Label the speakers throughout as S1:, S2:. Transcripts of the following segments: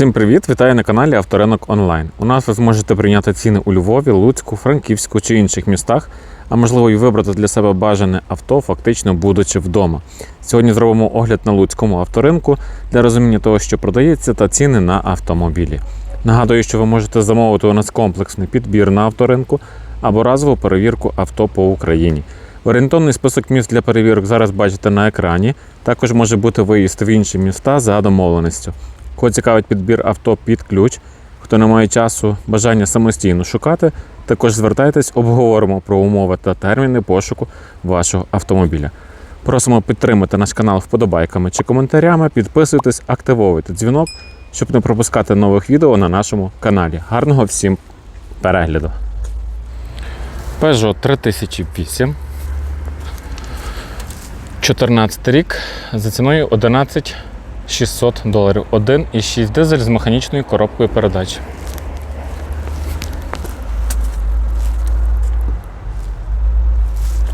S1: Всім привіт! Вітаю на каналі Авторинок Онлайн. У нас ви зможете прийняти ціни у Львові, Луцьку, Франківську чи інших містах, а можливо і вибрати для себе бажане авто, фактично будучи вдома. Сьогодні зробимо огляд на Луцькому авторинку для розуміння того, що продається, та ціни на автомобілі. Нагадую, що ви можете замовити у нас комплексний підбір на авторинку або разову перевірку авто по Україні. Орієнтовний список міст для перевірок зараз бачите на екрані. Також може бути виїзд в інші міста за домовленістю. Кого цікавить підбір авто під ключ, хто не має часу, бажання самостійно шукати, також звертайтесь, обговоримо про умови та терміни пошуку вашого автомобіля. Просимо підтримати наш канал вподобайками чи коментарями, підписуйтесь, активовуйте дзвінок, щоб не пропускати нових відео на нашому каналі. Гарного всім перегляду! Peugeot 3008. 14 рік за ціною 11 600 доларів. 1,6 дизель з механічною коробкою передач.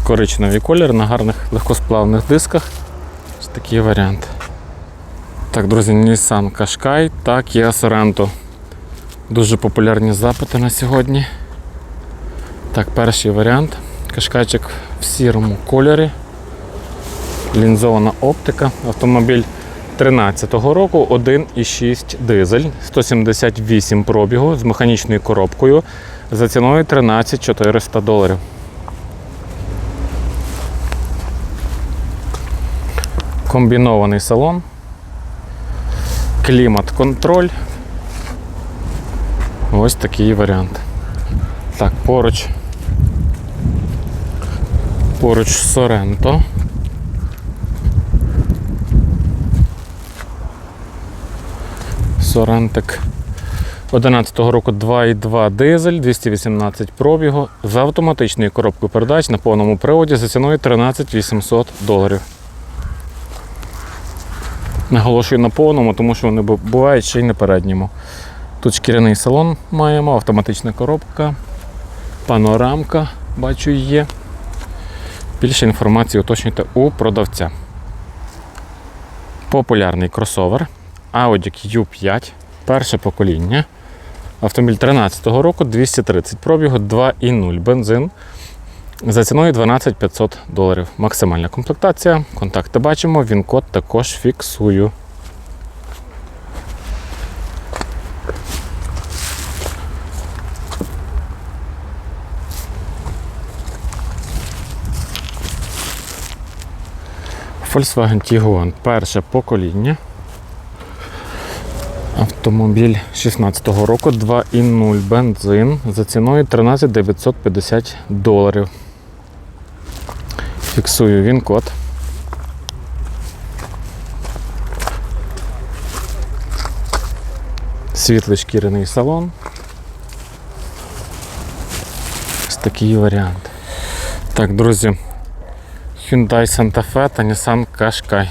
S1: Коричневий колір на гарних легкосплавних дисках. Ось такий варіант. Так, друзі, Nissan Qashqai та Kia Sorento. Дуже популярні запити на сьогодні. Так, перший варіант. Кашкайчик в сірому кольорі. Лінзована оптика. Автомобіль 13-го року 1,6 дизель, 178 пробігу з механічною коробкою за ціною 13 400 доларів. Комбінований салон, клімат-контроль. Ось такий варіант. Так, поруч. Поруч Соренто. Сорентик 11-го року 2,2 дизель, 218 пробігу з автоматичною коробкою передач на повному приводі за ціною 13 800 доларів. Наголошую на повному, тому що вони бувають ще й на передньому. Тут шкіряний салон маємо, автоматична коробка, панорамка, бачу, є. Більше інформації уточнюйте у продавця. Популярний кросовер Audi Q5, перше покоління. Автомобіль 13-го року, 230 пробігу, 2,0 бензин. За ціною 12 500 доларів. Максимальна комплектація. Контакти бачимо, він код також фіксую. Volkswagen Tiguan перше покоління. Автомобіль 16-го року 2,0 бензин за ціною 13 950 доларів. Фіксую він код. Світлий шкіряний салон. Ось такий варіант. Так, друзі. Hyundai Santa Fe та Nissan Qashqai.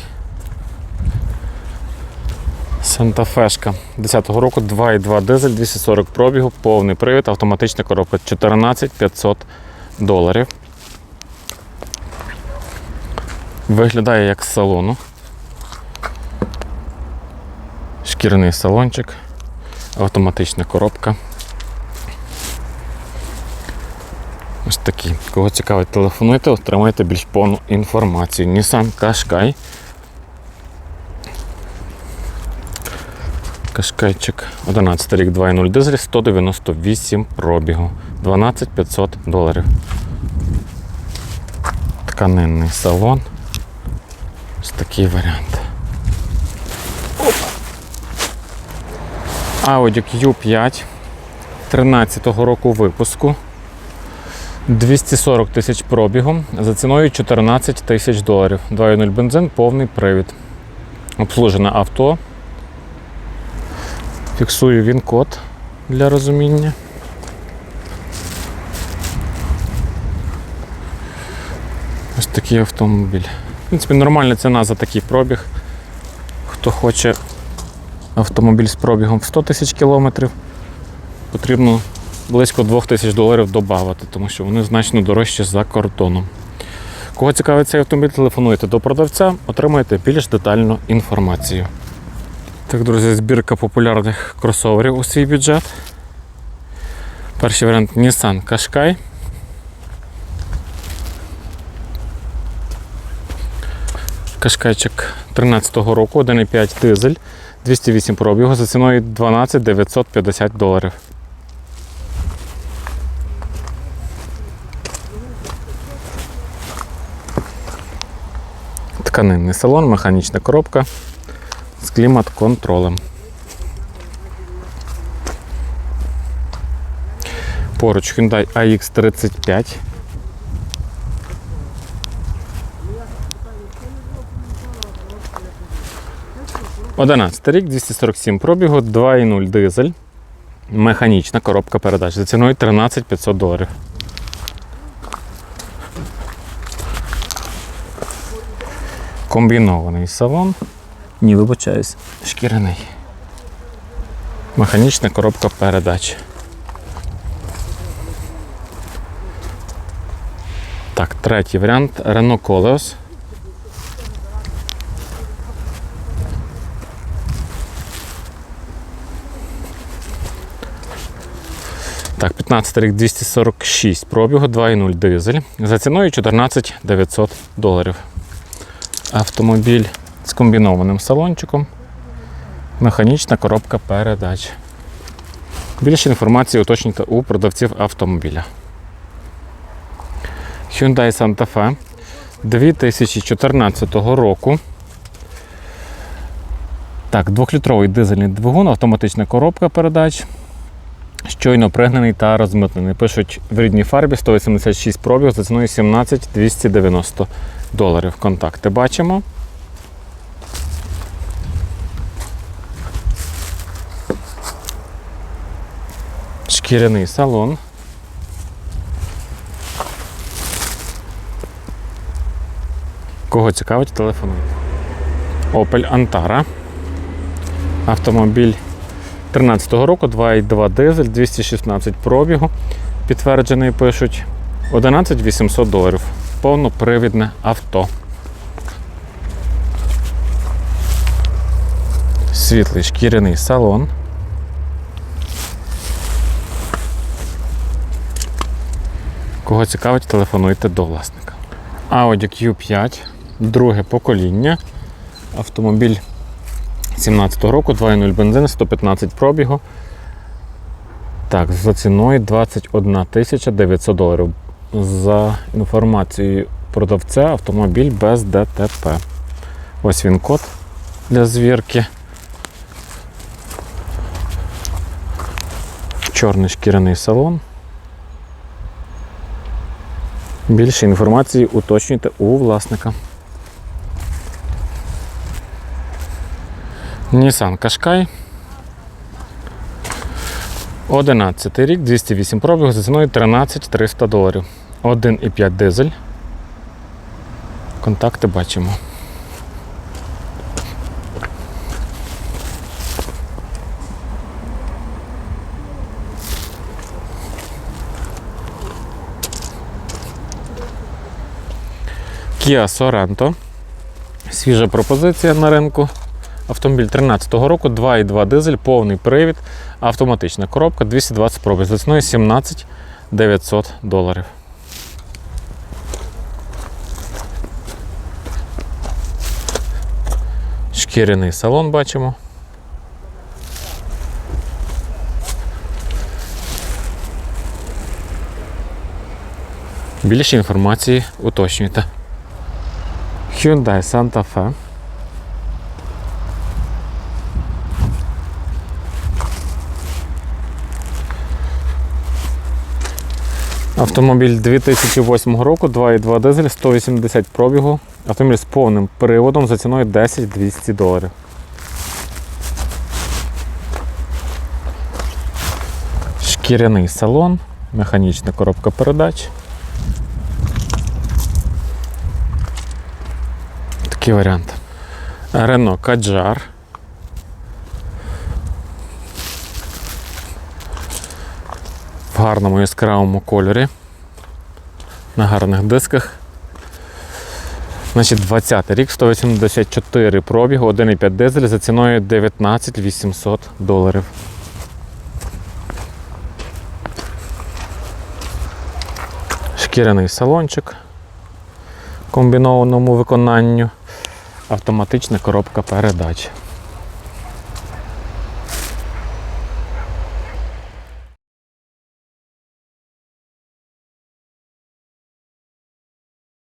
S1: Санта-Фешка 10-го року 2,2 дизель, 240 пробігу, повний привід, автоматична коробка 14 500 доларів. Виглядає як з салону. Шкіряний салончик, автоматична коробка. Ось такі. Кого цікавить, телефонуйте, отримайте більш повну інформацію. Nissan Qashqai. Кашкайчик 11 рік 2.0 дизель, 198 пробігу, 12 500 доларів. Тканинний салон. Ось такий варіант. Audi Q5 13-го року випуску. 240 тисяч пробігу за ціною 14 тисяч доларів. 2.0 бензин, повний привід. Обслужене авто. Фіксую він код для розуміння. Ось такий автомобіль. В принципі, нормальна ціна за такий пробіг. Хто хоче автомобіль з пробігом в 100 тисяч кілометрів, потрібно близько 2 тисяч доларів додати, тому що вони значно дорожчі за кордоном. Кого цікавить цей автомобіль, телефонуйте до продавця, отримаєте більш детальну інформацію. Так, друзі, збірка популярних кросоверів у свій бюджет. Перший варіант Nissan Qashqai. Кашкайчик 13-го року, 1,5 дизель, 208 пробігу за ціною 12 950 доларів. Тканинний салон, механічна коробка клімат-контролем. Поруч Hyundai AX35. Одинадцятий рік, 247 пробігу, 2,0 дизель. Механічна коробка передач за ціною 13 500 доларів. Комбінований салон. Ні, вибачаюсь, шкіряний. Механічна коробка передач. Так, третій варіант Renault Koleos. Так, 15 рік 246 пробігу, 2,0 дизель. За ціною 14 900 доларів. Автомобіль з комбінованим салончиком. Механічна коробка передач. Більше інформації уточнюйте у продавців автомобіля. Hyundai Santa Fe 2014 року. Так, двохлітровий дизельний двигун, автоматична коробка передач. Щойно пригнаний та розмитнений. Пишуть в рідній фарбі 186 пробіг за ціною 17 290 доларів. Контакти бачимо. Шкіряний салон. Кого цікавить, телефонуйте. Opel Antara. Автомобіль 13-го року, 2,2 дизель, 216 пробігу. Підтверджений пишуть 11 800 доларів. Повнопривідне авто. Світлий шкіряний салон. Кого цікавить, телефонуйте до власника. Audi Q5, друге покоління. Автомобіль 17-го року, 2.0 бензин, 115 пробігу. Так, за ціною 21 тисяча 900 доларів. За інформацією продавця, автомобіль без ДТП. Ось він код для звірки. Чорний шкіряний салон. Більше інформації уточнюйте у власника. Nissan Qashqai. 11 рік, 208 пробіг за ціною 13 300 доларів. 1,5 дизель. Контакти бачимо. Kia Sorento. Свіжа пропозиція на ринку. Автомобіль 13-го року, 2,2 дизель, повний привід, автоматична коробка, 220 пробіг. За ціною 17 900 доларів. Шкіряний салон бачимо. Більше інформації уточнюйте. Hyundai Santa Fe. Автомобіль 2008 року, 2,2 дизель, 180 пробігу. Автомобіль з повним приводом за ціною 10 200 доларів. Шкіряний салон, механічна коробка передач. Такий варіант. Renault Kadjar. В гарному яскравому кольорі. На гарних дисках. Значить, 20 рік, 184 пробігу, 1,5 дизель за ціною 19 800 доларів. Шкіряний салончик комбінованому виконанню. Автоматична коробка передач.